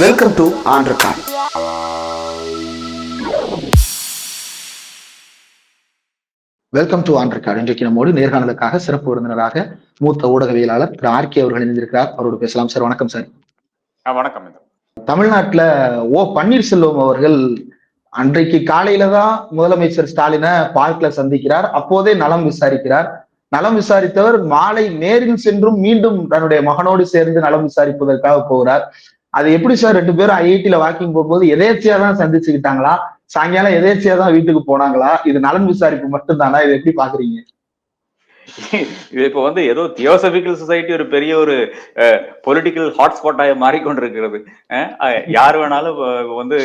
Welcome to record welcome to record இன்றைக்கு நம்மோடு நேர்காணலுக்காக சிறப்பு விருந்தினராக மூத்த ஊடகவியலாளர் திரு ஆர்கே அவர்கள் இணைந்திருக்கிறார். அவரோடு பேசலாம் சார். வணக்கம் சார். ஆ, வணக்கம் தமிழ்நாட்டுல ஓ பன்னீர்செல்வம் அவர்கள் அன்றைக்கு காலையில தான் முதலமைச்சர் ஸ்டாலினை பார்க்ல சந்திக்கிறார். அப்போதே நலம் விசாரிக்கிறார். நலம் விசாரித்தவர் மாலை நேரில் சென்றும் மீண்டும் தன்னுடைய மகனோடு சேர்ந்து நலம் விசாரிப்பதற்காக போகிறார். அது எப்படி சார் ரெண்டு பேரும் ஐஐடியில வாக்கிங் போகும்போது எதேச்சியா தான் சந்திச்சுக்கிட்டாங்களா? சாயங்காலம் எதேச்சியா தான் வீட்டுக்கு போனாங்களா? இது நலன் விசாரிப்பு மட்டும் தானா இது எப்படி பாக்குறீங்க? இது இப்போ வந்து ஏதோ தியோசபிக்கல் சொசைட்டி ஒரு பெரிய ஒரு பொலிட்டிக்கல் ஹாட்ஸ்பாட்டாக மாறிக்கொண்டிருக்கிறது. யார் வேணாலும் வந்து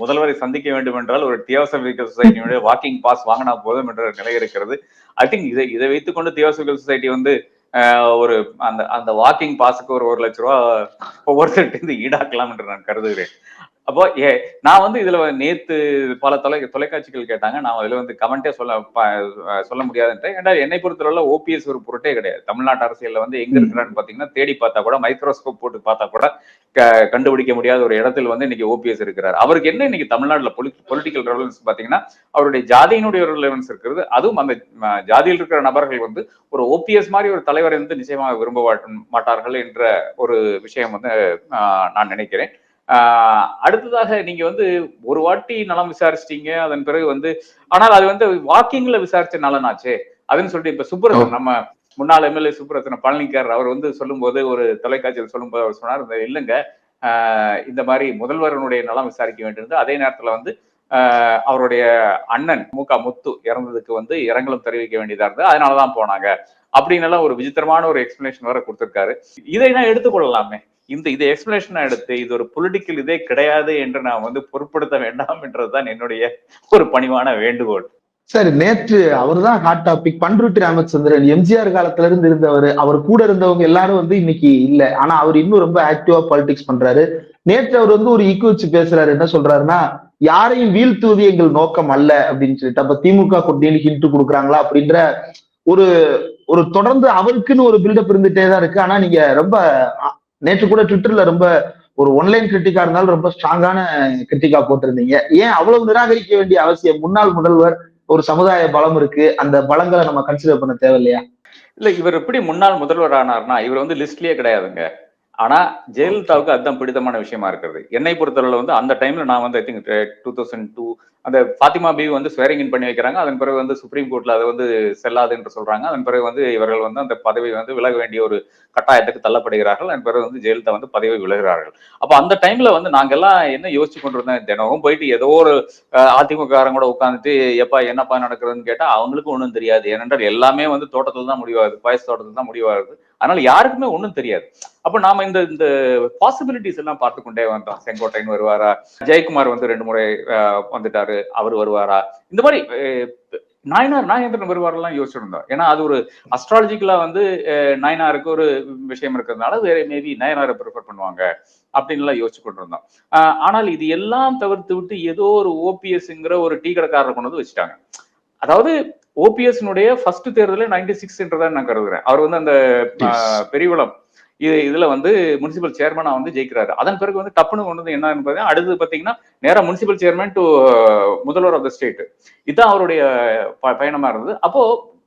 முதல்வரை சந்திக்க வேண்டும் என்றால் ஒரு தியோசபிக்கல் சொசைட்டியுடைய வாக்கிங் பாஸ் வாங்கினா போதும் என்ற நிலை இருக்கிறது. ஐ திங்க் இதை இதை வைத்துக்கொண்டு தியோசபிக்கல் சொசைட்டி வந்து ஒரு அந்த அந்த வாக்கிங் பாஸுக்கு ஒரு ஒரு லட்ச ரூபா ஒவ்வொருத்தருக்கு இருந்து ஈடாக்கலாம் என்று நான் கருதுகிறேன். அப்போ ஏ நான் வந்து இதுல நேத்து பல தொலை தொலைக்காட்சிகள் கேட்டாங்க. நான் அதுல வந்து கமெண்டே சொல்ல சொல்ல முடியாதுன்ட்டு ஏன்னா என்னை பொறுத்தவரை ஓபிஎஸ் ஒரு பொருட்டே கிடையாது. தமிழ்நாட்டு அரசியல்ல வந்து எங்க இருக்கிறான்னு பாத்தீங்கன்னா தேடி பார்த்தா கூட மைக்ரோஸ்கோப் போட்டு பார்த்தா கூட கண்டுபிடிக்க முடியாத ஒரு இடத்துல வந்து இன்னைக்கு ஓபிஎஸ் இருக்கிறார். அவருக்கு என்ன இன்னைக்கு தமிழ்நாட்டுல பொலிட்டிக்கல் ரெலவன்ஸ் பாத்தீங்கன்னா அவருடைய ஜாதியினுடைய ரெலவன்ஸ் இருக்கிறது அதுவும் அந்த ஜாதியில் இருக்கிற நபர்கள் வந்து ஒரு ஓபிஎஸ் மாதிரி ஒரு தலைவரை வந்து நிச்சயமாக விரும்ப மாட்ட- மாட்டார்கள் என்ற ஒரு விஷயம் வந்து நான் நினைக்கிறேன். அடுத்ததாக நீங்க வந்து ஒரு வாட்டி நலம் விசாரிச்சிட்டீங்க அதன் பிறகு வந்து ஆனால் அது வந்து வாக்கிங்ல விசாரிச்ச நலனாச்சே அதுன்னு சொல்லிட்டு இப்ப சுப்ரசன் நம்ம முன்னாள் எம்எல்ஏ சுப்ரசன் பழனிக்கார் அவர் வந்து சொல்லும்போது ஒரு தொலைக்காட்சியில் சொல்லும்போது அவர் சொன்னார் இல்லைங்க ஆஹ் இந்த மாதிரி முதல்வரனுடைய நலம் விசாரிக்க வேண்டியிருந்தது அதே நேரத்துல வந்து அவருடைய அண்ணன் மூகா முத்து இறந்ததுக்கு வந்து இரங்கலும் தெரிவிக்க வேண்டியதா இருந்தது அதனாலதான் போனாங்க. அப்படின்னு எல்லாம் ஒரு விசித்திரமான ஒரு எக்ஸ்பிளனேஷன் வேற கொடுத்திருக்காரு. இதை நான் எடுத்துக்கொள்ளலாமே இந்த இது எக்ஸ்பிளேஷன் எடுத்து இது ஒரு பொலிட்டிக்கல் இதே கிடையாது என்று நான் வந்து பொருட்படுத்த வேண்டாம் என்றதுதான் என்னுடைய ஒரு பணிவான வேண்டுகோள். சார் நேற்று அவர் தான் hot topic Panruti Ramachandran MGR காலத்துல இருந்து இருந்தவர் அவர் கூட இருந்தவங்க எல்லாரும் வந்து இன்னைக்கு இல்ல. ஆனா அவர் இன்னும் ரொம்ப ஆக்டிவா பாலிடிக்ஸ் பண்றாரு. நேற்று அவர் வந்து ஒரு ஈக்குவச்சு பேசுறாரு. என்ன சொல்றாருன்னா யாரையும் வீழ்த்துவது எங்கள் நோக்கம் அல்ல அப்படின்னு சொல்லிட்டு அப்ப திமுக கொட்டியில் ஹிண்ட் கொடுக்குறாங்களா அப்படின்ற ஒரு ஒரு தொடர்ந்து அவருக்குன்னு ஒரு பில்டப் இருந்துட்டே தான் இருக்கு. ஆனா நீங்க ரொம்ப நேற்று கூட ட்விட்டர்ல ரொம்ப ஒரு ஒன்லைன் கிரிட்டிக்கா இருந்தாலும் ரொம்ப ஸ்ட்ராங்கான கிரிட்டிக்கா போட்டிருந்தீங்க. ஏன் அவ்வளவு நிராகரிக்க வேண்டிய அவசியம்? முன்னாள் முதல்வர் ஒரு சமுதாய பலம் இருக்கு. அந்த பலங்களை நம்ம கன்சிடர் பண்ண தேவையில்லையா? இல்ல இவர் எப்படி முன்னாள் முதல்வர் ஆனார்னா இவர் வந்து லிஸ்ட்லயே கிடையாதுங்க. ஆனா ஜெயலலிதாவுக்கு அதுதான் பிடித்தமான விஷயமா இருக்கிறது. என்னை பொறுத்தளவுல வந்து அந்த டைம்ல நான் வந்து I think two thousand two அந்த ஃபாத்திமா பி வந்து ஸ்வேரிங் இன் பண்ணி வைக்கிறாங்க. அதன் பிறகு வந்து சுப்ரீம் கோர்ட்ல அது வந்து செல்லாது என்று சொல்றாங்க. அதன் பிறகு வந்து இவர்கள் வந்து அந்த பதவி வந்து விலக வேண்டிய ஒரு கட்டாயத்துக்கு தள்ளப்படுகிறார்கள். அதன் பிறகு வந்து ஜெயலலிதா வந்து பதவி விலகிறார்கள். அப்ப அந்த டைம்ல வந்து நாங்கெல்லாம் என்ன யோசிச்சு கொண்டிருந்தோம்? தினமும் போயிட்டு ஏதோ ஒரு அதிமுககாரங்க கூட உட்காந்துட்டு எப்பா என்னப்பா நடக்குதுன்னு கேட்டா அவங்களுக்கும் ஒன்றும் தெரியாது. ஏனென்றால் எல்லாமே வந்து தோட்டத்துல தான் முடிவாகுது. பாயச தோட்டத்துல தான் முடிவாகுது. அதனால யாருக்குமே ஒன்றும் தெரியாது. அப்ப நாம இந்த இந்த பாசிபிலிட்டிஸ் எல்லாம் பார்த்து கொண்டே வந்தோம். செங்கோட்டையன் வருவாரா? ஜெயக்குமார் வந்து ரெண்டு முறை வந்துட்டாரு. அவர் வருவாரா? இந்த மாதிரி நாயனார் நாகேந்திரன் வருவாரெல்லாம் யோசிச்சிருந்தோம். ஏன்னா அது ஒரு அஸ்ட்ராலஜிக்கலா வந்து நாயனாருக்கு ஒரு விஷயம் இருக்கிறதுனால வேற மேபி நாயனாரை ப்ரிஃபர் பண்ணுவாங்க அப்படின்லாம் யோசிச்சு கொண்டு இருந்தோம் ஆஹ் ஆனால் இது எல்லாம் தவிர்த்து விட்டு ஏதோ ஒரு ஓபிஎஸ்ங்கிற ஒரு டீ கடைக்காரரை கொண்டு வந்து வச்சுட்டாங்க. அதாவது ஓபிஎஸ்னுடைய ஃபர்ஸ்ட் தேர்தலே நைன்டி சிக்ஸ் என்றதான் நான் கருதுறேன். அவர் வந்து அந்த பெரியகுளம் இது இதுல வந்து முனிசிபல் சேர்மனா வந்து ஜெயிக்கிறாரு. அதன் பிறகு வந்து டப்புனு கொண்டு வந்து என்ன என்பது அடுத்து பாத்தீங்கன்னா நேரா முனிசிபல் சேர்மன் டு முதல்வர் ஆஃப் த ஸ்டேட் இதுதான் அவருடைய பயணமா இருந்தது. அப்போ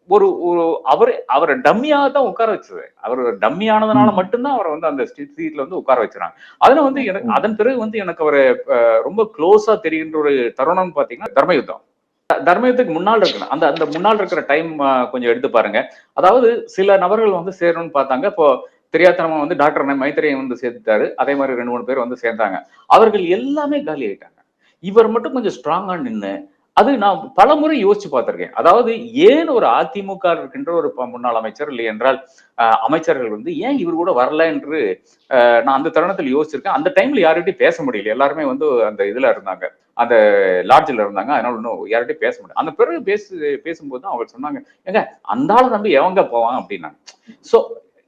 ஒரு ஒரு அவர் அவரை டம்மியாக தான் உட்கார வச்சது. அவர் டம்மியானதுனால மட்டும்தான் அவரை வந்து அந்த சீட்ல வந்து உட்கார வச்சுறாங்க. அதுல வந்து எனக்கு அதன் பிறகு வந்து எனக்கு அவரை ரொம்ப க்ளோஸா தெரிகின்ற ஒரு தருணம்னு பாத்தீங்கன்னா தர்மயுத்தம். த- தர்மயுத்தத்துக்கு முன்னால் இருக்கணும். அந்த அந்த முன்னால் இருக்கிற டைம் கொஞ்சம் எடுத்து பாருங்க. அதாவது சில நபர்கள் வந்து சேரணும்னு பார்த்தாங்க. இப்போ தெரியாதனமா வந்து டாக்டர் மைத்திரையை வந்து சேர்த்துட்டாரு. அதே மாதிரி ரெண்டு மூணு பேர் வந்து சேர்ந்தாங்க. அவர்கள் எல்லாமே காலி ஆயிட்டாங்க. இவர் மட்டும் கொஞ்சம் ஸ்ட்ராங்கா நின்னு அது நான் பல முறை யோசிச்சு பார்த்திருக்கேன். அதாவது ஏன் ஒரு அதிமுக இருக்கின்ற ஒரு முன்னாள் அமைச்சர் இல்லை என்றால் அஹ், அமைச்சர்கள் வந்து ஏன் இவர் கூட வரல என்று நான் அந்த தருணத்தில் யோசிச்சிருக்கேன். அந்த டைம்ல யார்கிட்டயும் பேச முடியல. எல்லாருமே வந்து அந்த இதுல இருந்தாங்க. அந்த லாட்ஜில் இருந்தாங்க. அதனால இன்னும் யார்கிட்டயும் பேச முடியல. அந்த பிறகு பேசு பேசும்போது தான் அவங்க சொன்னாங்க ஏங்க அந்த ஆளை நம்பி எவங்க போவான் அப்படின்னாங்க. சோ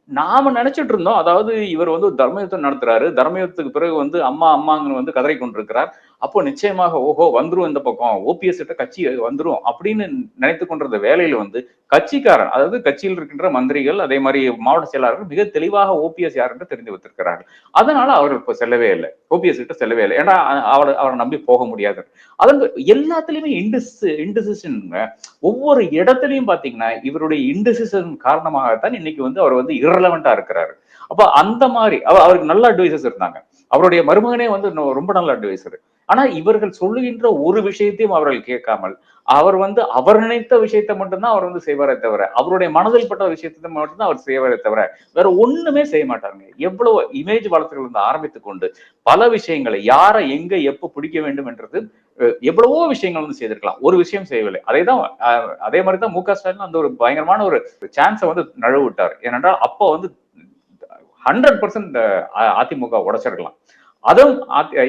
நாம நினைச்சிட்டு இருந்தோம் அதாவது இவர் வந்து தர்மயுத்தம் நடத்துறாரு. தர்மயுத்தத்துக்கு பிறகு வந்து அம்மா அம்மாங்கன்னு வந்து கதறி கொண்டிருக்கிறார். அப்போ நிச்சயமாக ஓஹோ வந்துரும் இந்த பக்கம் ஓபிஎஸ் கிட்ட கட்சி வந்துரும் அப்படின்னு நினைத்து கொண்டிருந்த வேலையில வந்து கட்சிக்காரன் அதாவது கட்சியில் இருக்கின்ற மந்திரிகள் அதே மாதிரி மாவட்ட செயலாளர்கள் மிக தெளிவாக ஓபிஎஸ் யார் என்று தெரிந்து வைத்திருக்கிறார்கள். அதனால அவர் இப்ப செல்லவே இல்லை. ஓபிஎஸ் கிட்ட செல்லவே இல்லை. ஏன்னா அவரை அவரை நம்பி போக முடியாது. அதன் எல்லாத்துலயுமே இன்டிஸ் இண்டிசிஷன் ஒவ்வொரு இடத்துலயும் பாத்தீங்கன்னா இவருடைய இன்டிசிஷன் காரணமாகத்தான் இன்னைக்கு வந்து அவர் வந்து இரலவெண்டா இருக்கிறாரு. அப்ப அந்த மாதிரி அவருக்கு நல்ல அட்வைசஸ் இருந்தாங்க. அவருடைய மருமகனே வந்து ரொம்ப நல்ல அட்வைசர் ஆனா இவர்கள் சொல்லுகின்ற ஒரு விஷயத்தையும் அவர்கள் கேட்காமல் அவர் வந்து அவர் நினைத்த விஷயத்தை மட்டும்தான் அவர் வந்து செய்வாரே தவிர அவருடைய மனதில் பட்ட விஷயத்தை மட்டும்தான் அவர் செய்வாரே தவிர வேற ஒண்ணுமே செய்ய மாட்டாருங்க. எவ்வளவு இமேஜ் வளர்த்துகள் இருந்து ஆரம்பித்து கொண்டு பல விஷயங்களை யாரை எங்க எப்ப பிடிக்க வேண்டும் என்றது எவ்வளவோ விஷயங்கள் வந்து செய்திருக்கலாம். ஒரு விஷயம் செய்யவில்லை. அதே தான் அதே மாதிரி தான் மு க ஸ்டாலின் அந்த ஒரு பயங்கரமான ஒரு சான்ஸை வந்து நழுவிட்டார். ஏனென்றால் அப்போ வந்து ஹண்ட்ரட் பர்சன்ட் அதிமுக உடைச்சிருக்கலாம். அதுவும்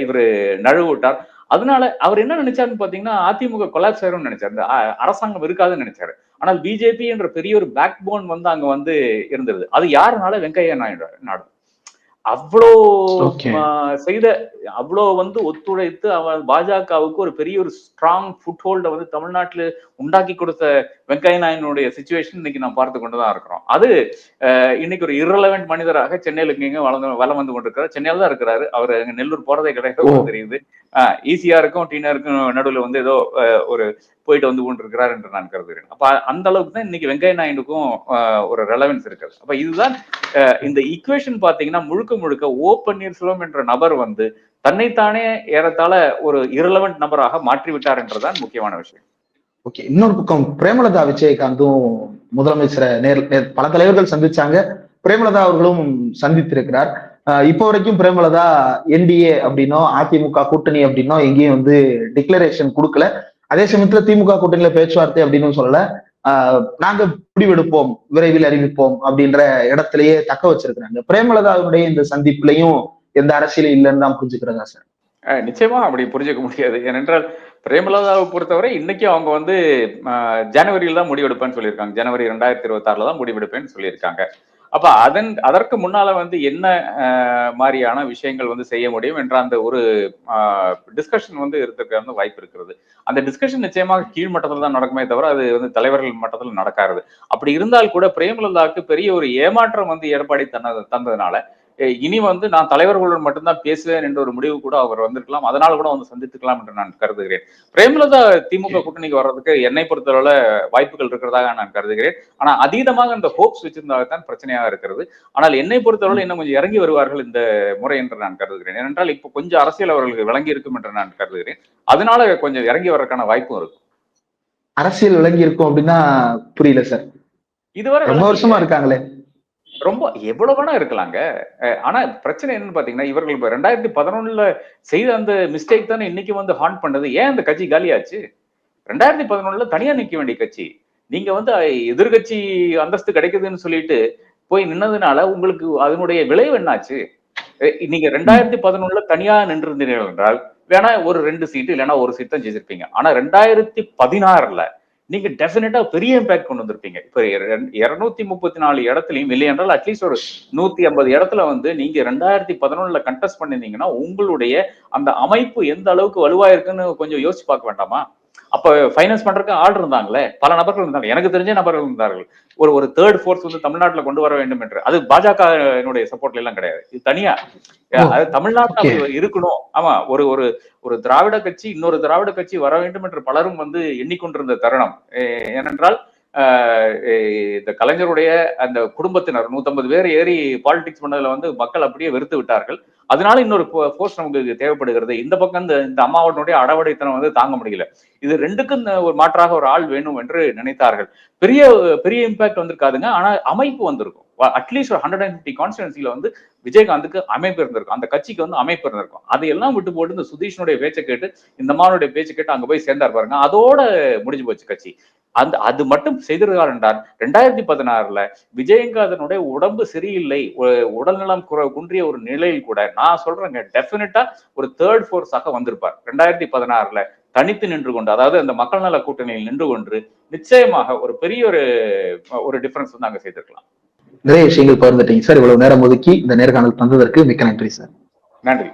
இவர் இவரு அதனால அவர் என்ன நினைச்சாருன்னு பாத்தீங்கன்னா அதிமுக கொலாப்ஸ் ஆயிரும் நினைச்சாரு. அரசாங்கம் இருக்காதுன்னு நினைச்சாரு. ஆனால் பிஜேபி என்ற பெரிய ஒரு பேக் போன் வந்து அங்க வந்து இருந்தது அது யாருனால வெங்கையா நாயுடு நாடு அவ்வளோ செய்த அவ்வளோ வந்து ஒத்துழைத்து அவன் பாஜகவுக்கு ஒரு பெரிய ஒரு ஸ்ட்ராங் ஃபுட் ஹோல்ட வந்து தமிழ்நாட்டுல உண்டாக்கி கொடுத்த வெங்கையா நாயுடைய சுச்சுவேஷன் இன்னைக்கு நான் பார்த்து கொண்டுதான் இருக்கிறோம். அது இன்னைக்கு ஒரு irrelevant மனிதராக சென்னையில இங்க வளர்ந்து வலம் வந்து கொண்டிருக்கிறார். சென்னையில தான் இருக்கிறாரு. அவர் அங்க நெல்லூர் போறதே கிடையாது. தெரியுது. ஈஸியா இருக்கும் டீனா இருக்கும் நடுவுல வந்து ஏதோ ஒரு போயிட்டு வந்து கொண்டிருக்கிறார் என்று நான் கருதுகிறேன். அப்ப அந்த அளவுக்கு தான் இன்னைக்கு வெங்கையா நாயுடுக்கும் ஒரு ரெலவென்ஸ் இருக்குது. அப்ப இதுதான் இந்த ஈக்குவேஷன் பாத்தீங்கன்னா முழுக்க முழுக்க ஓ பன்னீர்செல்வம் என்ற நபர் வந்து தன்னைத்தானே ஏறத்தாழ ஒரு இரலவெண்ட் நபராக மாற்றி விட்டார் என்றுதான் முக்கியமான விஷயம். ஓகே இன்னொரு பக்கம் பிரேமலதா விஜயகாந்தும் முதலமைச்சரை நேர் பல தலைவர்கள் சந்திச்சாங்க. பிரேமலதா அவர்களும் சந்தித்திருக்கிறார். இப்போ வரைக்கும் பிரேமலதா என்டிஏ அப்படின்னோ அதிமுக கூட்டணி அப்படின்னோ எங்கேயும் வந்து டிக்ளரேஷன் கொடுக்கல. அதே சமயத்துல திமுக கூட்டணியில பேச்சுவார்த்தை அப்படின்னு சொல்லல. நாங்க முடிவெடுப்போம் விரைவில் அறிவிப்போம் அப்படின்ற இடத்திலேயே தக்க வச்சிருக்கிறாங்க. பிரேமலதாவுடைய இந்த சந்திப்புலையும் எந்த அரசியலும் இல்லைன்னு தான் புரிஞ்சுக்கிறதா சார். நிச்சயமா அப்படி புரிஞ்சுக்க முடியாது. ஏனென்றால் பிரேமலதாவை பொறுத்தவரை இன்னைக்கு அவங்க வந்து ஜனவரியில் ஜனவரியில தான் முடிவெடுப்பேன்னு சொல்லியிருக்காங்க. ஜனவரி ரெண்டாயிரத்தி இருபத்தி ஆறுல தான் முடிவெடுப்பேன்னு சொல்லியிருக்காங்க. அப்ப அதன் அதற்கு முன்னால வந்து என்ன மாதிரியான விஷயங்கள் வந்து செய்ய முடியும் என்ற அந்த ஒரு டிஸ்கஷன் வந்து இருக்கிற வந்து வாய்ப்பு இருக்கிறது. அந்த டிஸ்கஷன் நிச்சயமாக கீழ் மட்டத்தில் தான் நடக்குமே தவிர அது வந்து தலைவர்கள் மட்டத்தில் நடக்காது. அப்படி இருந்தால் கூட பிரேமலதாவுக்கு பெரிய ஒரு ஏமாற்றம் வந்து எடப்பாடி தந்த தந்ததுனால இனி வந்து நான் தலைவர்களுடன் மட்டும்தான் பேசுவேன் என்ற ஒரு முடிவு கூட அவர் வந்திருக்கலாம். அதனால கூட வந்து சந்தித்துக்கலாம் என்று நான் கருதுகிறேன். பிரேமலதா திமுக கூட்டணிக்கு வர்றதுக்கு என்னை பொறுத்தளவுல வாய்ப்புகள் இருக்கிறதாக நான் கருதுகிறேன். ஆனா அதீதமாக இந்த ஹோப்ஸ் வச்சிருந்தால்தான் பிரச்சனையாக இருக்கிறது. ஆனால் என்னை பொறுத்தளவுல இன்னும் கொஞ்சம் இறங்கி வருவார்கள் இந்த முறை என்று நான் கருதுகிறேன். ஏனென்றால் இப்போ கொஞ்சம் அரசியல் அவர்களுக்கு விளங்கி இருக்கும் என்று நான் கருதுகிறேன். அதனால கொஞ்சம் இறங்கி வர்றதுக்கான வாய்ப்பும் இருக்கும். அரசியல் விளங்கி இருக்கும் அப்படின்னா புரியல சார். இதுவரை ரொம்ப வருஷமா இருக்காங்களே. ரொம்ப எவ்வளவு வேணா இருக்கலாங்க. ஆனா பிரச்சனை என்னன்னு பாத்தீங்கன்னா இவர்கள் இப்ப ரெண்டாயிரத்தி பதினொன்னுல செய்த அந்த மிஸ்டேக் தானே இன்னைக்கு வந்து ஹான் பண்ணது. ஏன் அந்த கட்சி காலியாச்சு? ரெண்டாயிரத்தி பதினொன்னுல தனியா நிக்க வேண்டிய கட்சி. நீங்க வந்து எதிர்கட்சி அந்தஸ்து கிடைக்குதுன்னு சொல்லிட்டு போய் நின்னதுனால உங்களுக்கு அதனுடைய விளைவு என்னாச்சு? நீங்க ரெண்டாயிரத்தி பதினொன்னுல தனியா நின்றிருந்தீர்கள் என்றால் வேணா ஒரு ரெண்டு சீட்டு இல்லைன்னா ஒரு சீட் தான் ஜெயிச்சிருப்பீங்க. ஆனா ரெண்டாயிரத்தி பதினாறுல நீங்க டெஃபினட்டா பெரிய இம்பாக்ட் கொண்டு வந்திருப்பீங்க. இப்ப இருநூத்தி முப்பத்தி நாலு இடத்துலயும் இல்லை என்றால் அட்லீஸ்ட் ஒரு நூத்தி ஐம்பது இடத்துல வந்து நீங்க ரெண்டாயிரத்தி பதினொன்னுல கண்டெஸ்ட் பண்ணிருந்தீங்கன்னா உங்களுடைய அந்த அமைப்பு எந்த அளவுக்கு வலுவா இருக்குன்னு கொஞ்சம் யோசிச்சு பார்க்க வேண்டாமா? அப்ப ஃபைனான்ஸ் பண்றதுக்கு ஆள் இருந்தாங்களே பல நபர்கள் இருந்தாங்க எனக்கு தெரிஞ்ச நபர்கள் இருந்தார்கள். ஒரு ஒரு தேர்ட் ஃபோர்ஸ் வந்து தமிழ்நாட்டுல கொண்டு வர வேண்டும் என்று. அது பாஜக என்னுடைய சப்போர்ட்ல எல்லாம் கிடையாது. இது தனியா. அது தமிழ்நாட்டுல இருக்கணும். ஆமா ஒரு ஒரு ஒரு திராவிட கட்சி இன்னொரு திராவிட கட்சி வர வேண்டும் என்று பலரும் வந்து எண்ணிக்கொண்டிருந்த தருணம். ஏனென்றால் இந்த கலைஞருடைய அந்த குடும்பத்தினர் நூத்தம்பது பேர் ஏறி பாலிடிக்ஸ் பண்ணதுல வந்து மக்கள் அப்படியே வெறுத்து விட்டார்கள். அதனால இன்னொரு போஸ்ட் நமக்கு தேவைப்படுகிறது. இந்த பக்கம் இந்த இந்த அம்மாவனுடைய அடவடைத்தனம் வந்து தாங்க முடியல. இது ரெண்டுக்கும் ஒரு மாற்றாக ஒரு ஆள் வேணும் என்று நினைத்தார்கள். பெரிய பெரிய இம்பாக்ட் வந்திருக்காதுங்க. ஆனா அமைப்பு வந்திருக்கும். அட்லீஸ்ட் ஒரு ஹண்ட்ரட் அண்ட் ஃபிஃப்டி கான்ஸ்டுவன்சில வந்து விஜயகாந்துக்கு அமைப்பு இருந்திருக்கும். அந்த கட்சிக்கு வந்து அமைப்பு இருந்திருக்கும். அதையெல்லாம் விட்டு போட்டு இந்த சுதீஷனுடைய பேச்சை கேட்டு இந்த மாவனுடைய பேச்சை கேட்டு அங்க போய் சேர்ந்தார் பாருங்க. அதோட முடிஞ்சு போச்சு கட்சி. அந்த அது மட்டும் செய்திருந்தார் என்றால் ரெண்டாயிரத்தி பதினாறுல விஜயகாந்தனுடைய உடம்பு சரியில்லை உடல்நலம் குற குன்றிய ஒரு நிலையில் கூட நான் சொல்றேங்க டெஃபினட்டா ஒரு தேர்ட் ஃபோர்ஸாக வந்திருப்பார். ரெண்டாயிரத்தி பதினாறுல தனித்து நின்று கொண்டு அதாவது அந்த மக்கள் நல கூட்டணியில் நின்று கொண்டு நிச்சயமாக ஒரு பெரிய ஒரு ஒரு டிஃபரன்ஸ் வந்து அங்க செய்திருக்கலாம். நிறைய விஷயங்கள் பகிர்ந்துட்டீங்க சார். இவ்வளவு நேரம் ஒதுக்கி இந்த நேர்காணல் தந்ததற்கு மிக்க நன்றி சார். நன்றி.